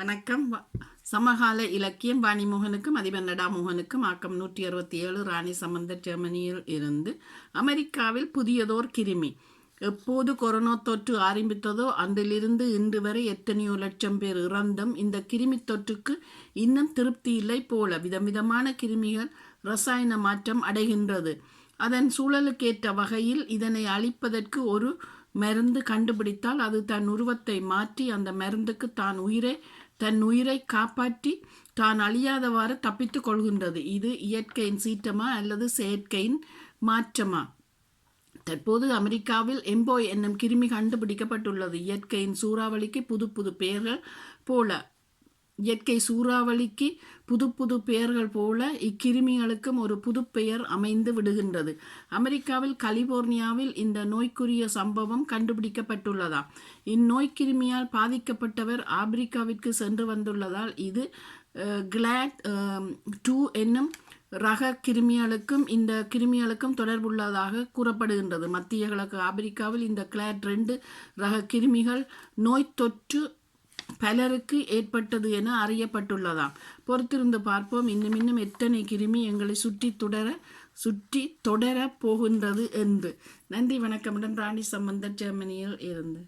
வணக்கம். வ- சமகால இலக்கியம் வாணிமோகனுக்கும் அதிபர் மோகனுக்கும் ஆக்கம் நூற்றி அறுபத்தி ஏழு ராணி சம்பந்தர் ஜெர்மனியில் இருந்து அமெரிக்காவில் புதியதோர் கிருமி. எப்போது கொரோனா தொற்று ஆரம்பித்ததோ அதிலிருந்து இன்று வரை எத்தனையோ லட்சம் பேர் இறந்தும் இந்த கிருமி தொற்றுக்கு இன்னும் திருப்தி இல்லை போல விதவிதமான கிருமிகள் ரசாயன மாற்றம் அடைகின்றது. அதன் சூழலுக்கேற்ற வகையில் இதனை அழிப்பதற்கு ஒரு மருந்து கண்டுபிடித்தால் அது தன் உருவத்தை மாற்றி அந்த மருந்துக்கு தான் உயிரை தன் உயிரை காப்பாற்றி தான் அழியாதவாறு தப்பித்துக் கொள்கின்றது. இது இயற்கையின் சீற்றமா அல்லது செயற்கையின் மாற்றமா? தற்போது அமெரிக்காவில் எம்போய் என்னும் கிருமி கண்டுபிடிக்கப்பட்டுள்ளது. இயற்கையின் சூறாவளிக்கு புது புது பெயர்கள் போல இயற்கை சூறாவளிக்கு புது புது பெயர்கள் போல இக்கிருமிகளுக்கும் ஒரு புது பெயர் அமைந்து விடுகின்றது. அமெரிக்காவில் கலிபோர்னியாவில் இந்த நோய்க்குரிய சம்பவம் கண்டுபிடிக்கப்பட்டுள்ளதா இந்நோய் கிருமியால் பாதிக்கப்பட்டவர் ஆப்பிரிக்காவிற்கு சென்று வந்துள்ளதால் இது கிளாட் டூ என்னும் ரக கிருமிகளுக்கும் இந்த கிருமிகளுக்கும் தொடர்புள்ளதாக கூறப்படுகின்றது. மத்திய கிழக்கு ஆப்பிரிக்காவில் இந்த கிளாட் ரெண்டு ரக கிருமிகள் நோய் தொற்று பலருக்கு ஏற்பட்டது என அறியப்பட்டுள்ளதாம். பொறுத்திருந்து பார்ப்போம். இன்னும் இன்னும் எத்தனை கிருமி எங்களை சுற்றி தொடர சுற்றி தொடர போகின்றது என்று. நன்றி வணக்கமுடன் ராணி சம்பந்தர் ஜெர்மனியில் இருந்து.